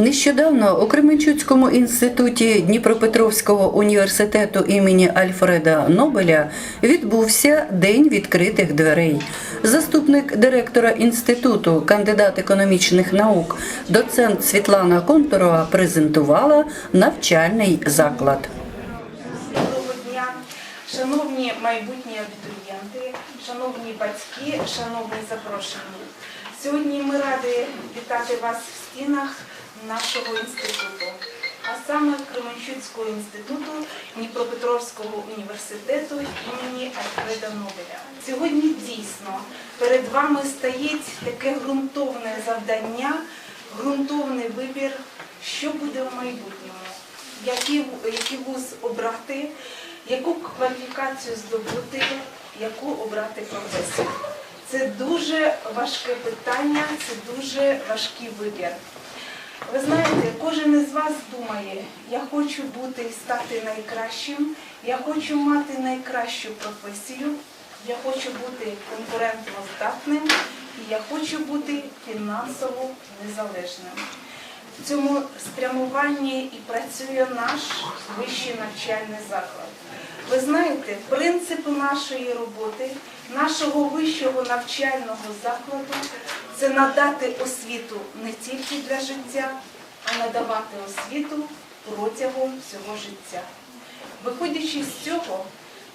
Нещодавно у Кременчуцькому інституті Дніпропетровського університету імені Альфреда Нобеля відбувся День відкритих дверей. Заступник директора інституту, кандидат економічних наук, доцент Світлана Конторова презентувала навчальний заклад. Доброго дня, шановні майбутні абітурієнти, шановні батьки, шановні запрошені. Сьогодні ми раді вітати вас в стінах нашого інституту, а саме Кременчуцького інституту Дніпропетровського університету імені Альфреда Нобеля. Сьогодні дійсно перед вами стоїть таке ґрунтовне завдання, ґрунтовний вибір, що буде в майбутньому який, який вуз обрати, яку кваліфікацію здобути, яку обрати професію. Це дуже важке питання, це дуже важкий вибір. Ви знаєте, кожен із вас думає, я хочу бути і стати найкращим, я хочу мати найкращу професію, я хочу бути конкурентно здатним і я хочу бути фінансово незалежним. В цьому спрямуванні і працює наш вищий навчальний заклад. Ви знаєте, принцип нашої роботи, нашого вищого навчального закладу це надати освіту не тільки для життя, а надавати освіту протягом всього життя. Виходячи з цього,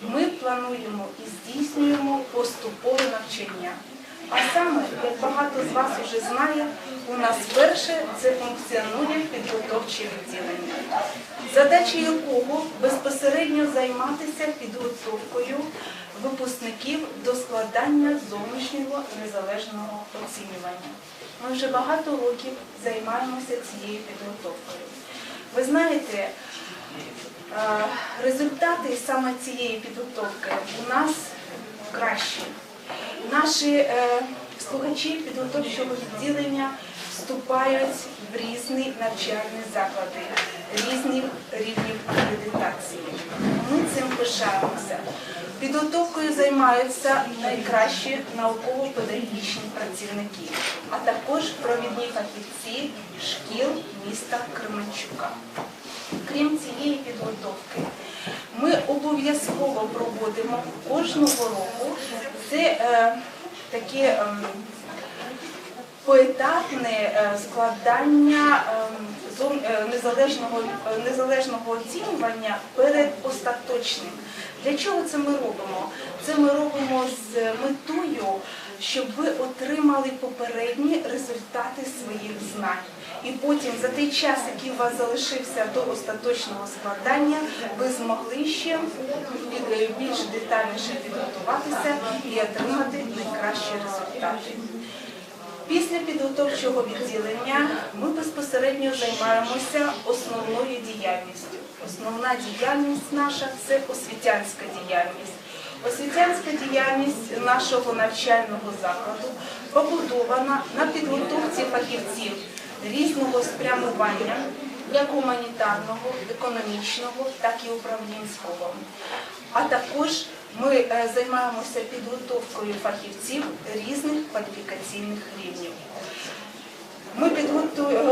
ми плануємо і здійснюємо поступове навчання. А саме, як багато з вас вже знає, у нас перше це функціонує підготовче відділення, задача якого безпосередньо займатися підготовкою випускників до складання зовнішнього незалежного оцінювання. Ми вже багато років займаємося цією підготовкою. Ви знаєте, е, результати саме цієї підготовки у нас кращі. Наші е, слухачі підготовчого відділення вступають в різні навчальні заклади, різних рівнів акредитації. Ми цим пишаємося. Підготовкою займаються найкращі науково-педагогічні працівники, а також провідні фахівці шкіл міста Кременчука. Крім цієї підготовки, ми обов'язково проводимо кожного року це е, таке ем, поетапне е, складання ем, е, незалежного, е, незалежного оцінювання перед остаточним. Для чого це ми робимо? Це ми робимо з метою, щоб ви отримали попередні результати своїх знань. І потім за той час, який у вас залишився до остаточного складання, ви змогли ще більш детальніше підготуватися і отримати найкращі результати. Після підготовчого відділення ми безпосередньо займаємося основною діяльністю. Основна діяльність наша це освітянська діяльність. Освітянська діяльність нашого навчального закладу побудована на підготовці фахівців різного спрямування, як гуманітарного, економічного, так і управлінського. А також ми е, займаємося підготовкою фахівців різних кваліфікаційних рівнів. Ми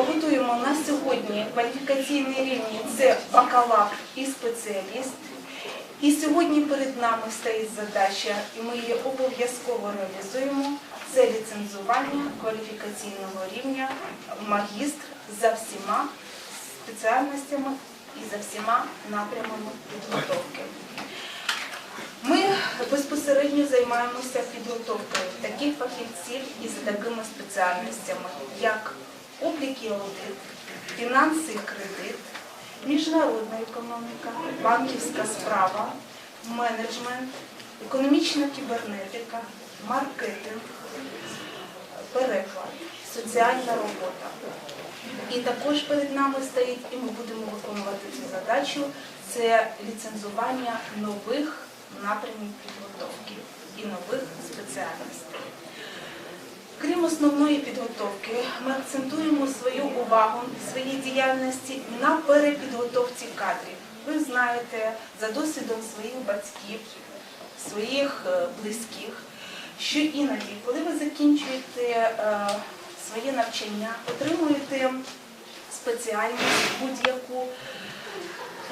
готуємо на сьогодні кваліфікаційні рівні це бакалавр і спеціаліст. І сьогодні перед нами стоїть задача, і ми її обов'язково реалізуємо. Це ліцензування кваліфікаційного рівня магістр за всіма спеціальностями і за всіма напрямами підготовки. Безпосередньо займаємося підготовкою таких фахівців із такими спеціальностями, як облік і аудит, фінанси і кредит, міжнародна економіка, банківська справа, менеджмент, економічна кібернетика, маркетинг, переклад, соціальна робота. І також перед нами стоїть, і ми будемо виконувати цю задачу, це ліцензування нових напрямів підготовки і нових спеціальностей. Крім основної підготовки, ми акцентуємо свою увагу своїй діяльності на перепідготовці кадрів. Ви знаєте, за досвідом своїх батьків, своїх е, близьких, що іноді, коли ви закінчуєте е, своє навчання, отримуєте спеціальність будь-яку.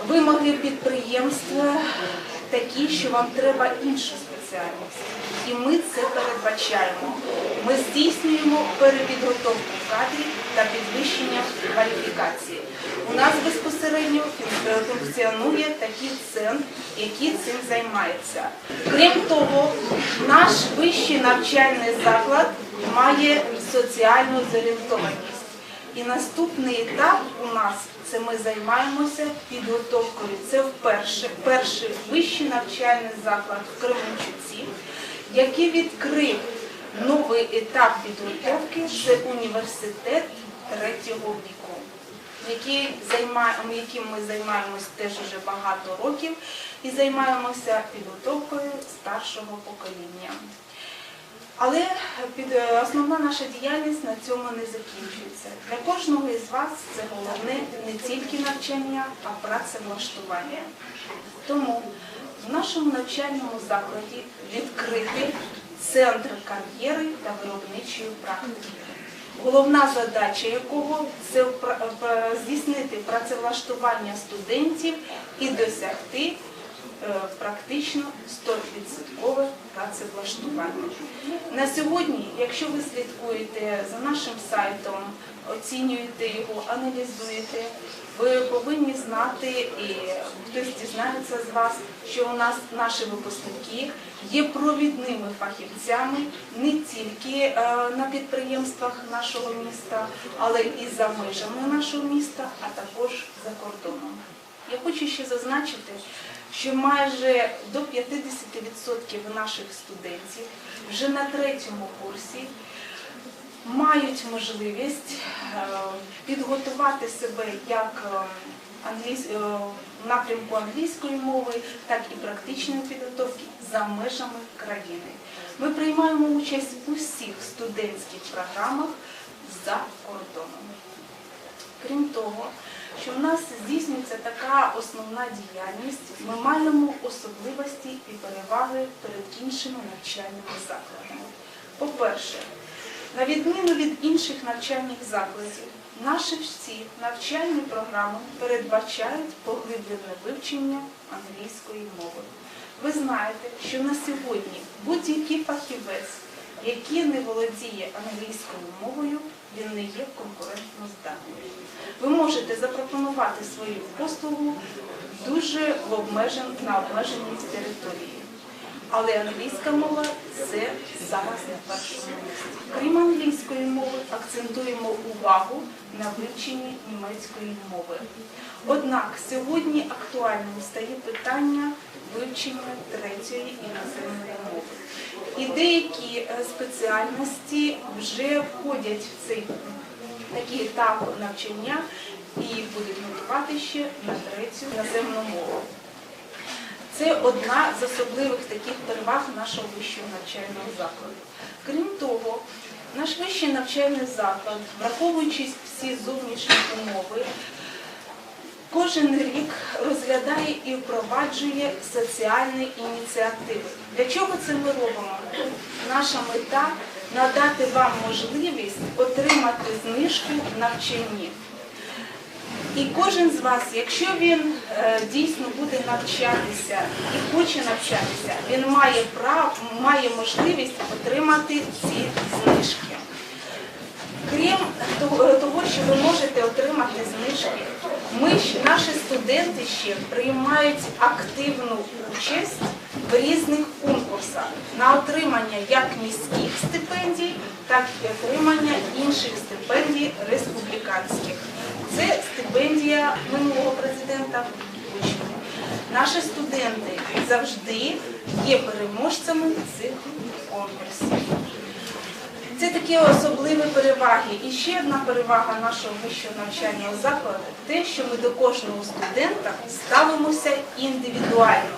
Вимоги підприємства такі, що вам треба іншу спеціальність. І ми це передбачаємо. Ми здійснюємо перепідготовку кадрів та підвищення кваліфікації. У нас безпосередньо функціонує такий центр, який цим займається. Крім того, наш вищий навчальний заклад має соціальну зорієнтованість. І наступний етап у нас це ми займаємося підготовкою. Це вперше перший вищий навчальний заклад в Кременчуці, який відкрив новий етап підготовки. Це університет третього віку, яким ми займаємося теж уже багато років і займаємося підготовкою старшого покоління. Але під е, основна наша діяльність на цьому не закінчується. Для кожного із вас це головне не тільки навчання, а працевлаштування. Тому в нашому навчальному закладі відкритий центр кар'єри та виробничої практики. Головна задача якого це пра- здійснити працевлаштування студентів і досягти е, практично 100% працевлаштування. На сьогодні, якщо ви слідкуєте за нашим сайтом, оцінюєте його, аналізуєте, ви повинні знати, і хтось дізнається з вас, що у нас наші випускники є провідними фахівцями не тільки е, на підприємствах нашого міста, але і за межами нашого міста, а також за кордоном. Я хочу ще зазначити, що майже до 50% наших студентів вже на третьому курсі мають можливість е, підготувати себе як е, е, в напрямку англійської мови, так і практичної підготовки за межами країни. Ми приймаємо участь у всіх студентських програмах за кордоном. Крім того, що в нас здійснюється така основна діяльність, ми маємо особливості і переваги перед іншими навчальними закладами. По-перше, на відміну від інших навчальних закладів, наші всі навчальні програми передбачають поглиблене вивчення англійської мови. Ви знаєте, що на сьогодні будь-який фахівець, який не володіє англійською мовою, він не є конкурентно здатним. Ви можете запропонувати свою послугу дуже в обмежен, на обмеженій території. Але англійська мова це зараз на першому місці. Крім англійської мови, акцентуємо увагу на вивченні німецької мови. Однак сьогодні актуальним стає питання вивчення третьої іноземної мови. І деякі е, спеціальності вже входять в цей такий етап навчання і будуть готувати ще на третю іноземну мову. Це одна з особливих таких переваг нашого вищого навчального закладу. Крім того, наш вищий навчальний заклад, враховуючи всі зовнішні умови, кожен рік розглядає і впроваджує соціальні ініціативи. Для чого це ми робимо? Наша мета надати вам можливість отримати знижку в навчанні. І кожен з вас, якщо він е, дійсно буде навчатися і хоче навчатися, він має право, має можливість отримати ці знижки. Крім того, того, що ви можете отримати знижки, ми наші студенти ще приймають активну участь в різних конкурсах на отримання як міських стипендій, так і отримання інших стипендій республіканських. Це стипендія минулого президента Наші студенти завжди є переможцями цих конкурсів. Це такі особливі переваги. І ще одна перевага нашого вищого навчального закладу те, що ми до кожного студента ставимося індивідуально.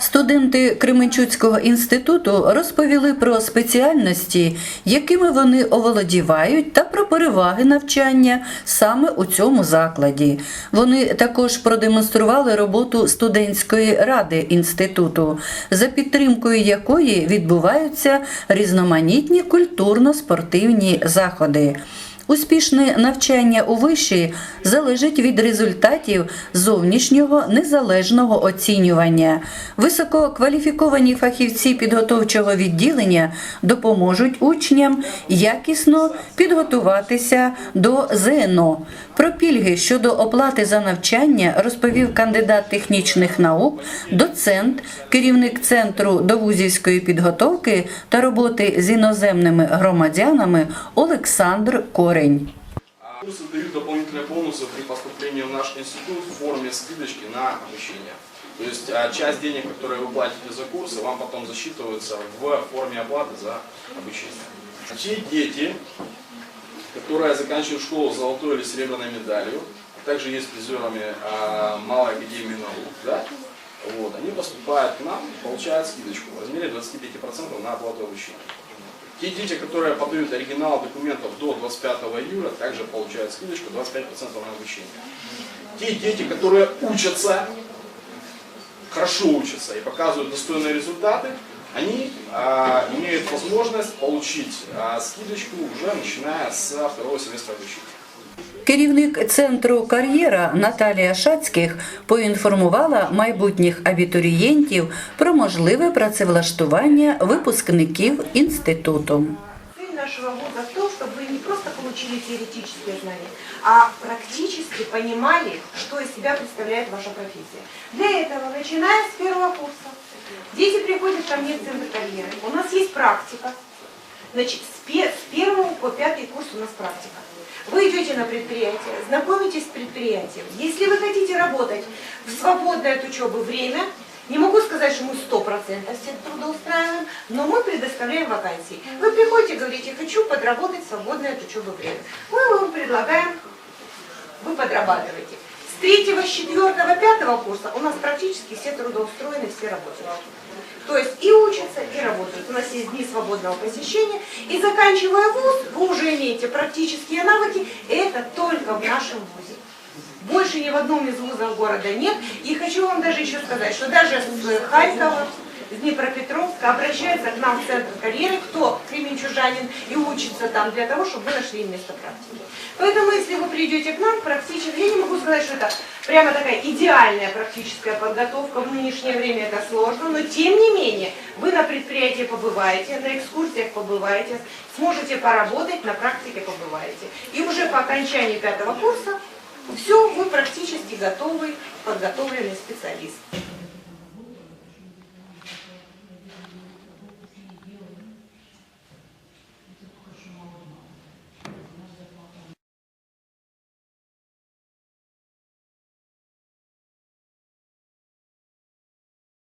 Студенти Кременчуцького інституту розповіли про спеціальності, якими вони оволодівають, та про переваги навчання саме у цьому закладі. Вони також продемонстрували роботу студентської ради інституту, за підтримкою якої відбуваються різноманітні культурно-спортивні заходи. Успішне навчання у виші залежить від результатів зовнішнього незалежного оцінювання. Висококваліфіковані фахівці підготовчого відділення допоможуть учням якісно підготуватися до ЗНО. Про пільги щодо оплати за навчання розповів кандидат технічних наук, доцент, керівник центру довузівської підготовки та роботи з іноземними громадянами Олександр Корень. Курсы дают дополнительные бонусы при поступлении в наш институт в форме скидочки на обучение. То есть а, часть денег, которые вы платите за курсы, вам потом засчитываются в форме оплаты за обучение. Те дети, которые заканчивают школу с золотой или серебряной медалью, а также есть призерами а, Малой Академии наук, да, вот, они поступают к нам, получают скидочку в размере 25% на оплату обучения. Те дети, которые подают оригинал документов до 25 июля, также получают скидочку 25% на обучение. Те дети, которые учатся, хорошо учатся и показывают достойные результаты, они а, имеют возможность получить а, скидочку уже начиная со второго семестра обучения. Керівник центру кар'єра Наталія Шацьких поінформувала майбутніх абітурієнтів про можливе працевлаштування випускників інституту. Цель нашего вуза в том, чтобы вы не просто получили теоретические знания, а практически понимали, что из себя представляет ваша профессия. Для этого, начиная с первого курса, дети приходят ко мне в центр карьеры. У нас есть практика. Значит, с, пе- с первого по пятый курс у нас практика. Вы идете на предприятие, знакомитесь с предприятием. Если вы хотите работать в свободное от учебы время, не могу сказать, что мы 100% всех трудоустраиваем, но мы предоставляем вакансии. Вы приходите, говорите, хочу подработать в свободное от учебы время. Мы вам предлагаем, вы подрабатываете. Третьего, четвертого, пятого курса у нас практически все трудоустроены, все работают. То есть и учатся, и работают. У нас есть дни свободного посещения. И заканчивая вуз, вы уже имеете практические навыки. Это только в нашем вузе. Больше ни в одном из вузов города нет. И хочу вам даже еще сказать, что даже с Харькова, с Днепропетровска обращаются к нам в центр карьеры, кто кременчужанин и учится там для того, чтобы вы нашли им место практики. Поэтому, если вы придете к нам, практически, я не могу сказать, что это прямо такая идеальная практическая подготовка, в нынешнее время это сложно, но тем не менее, вы на предприятии побываете, на экскурсиях побываете, сможете поработать, на практике побываете. И уже по окончании пятого курса все, вы практически готовый, подготовленный специалист.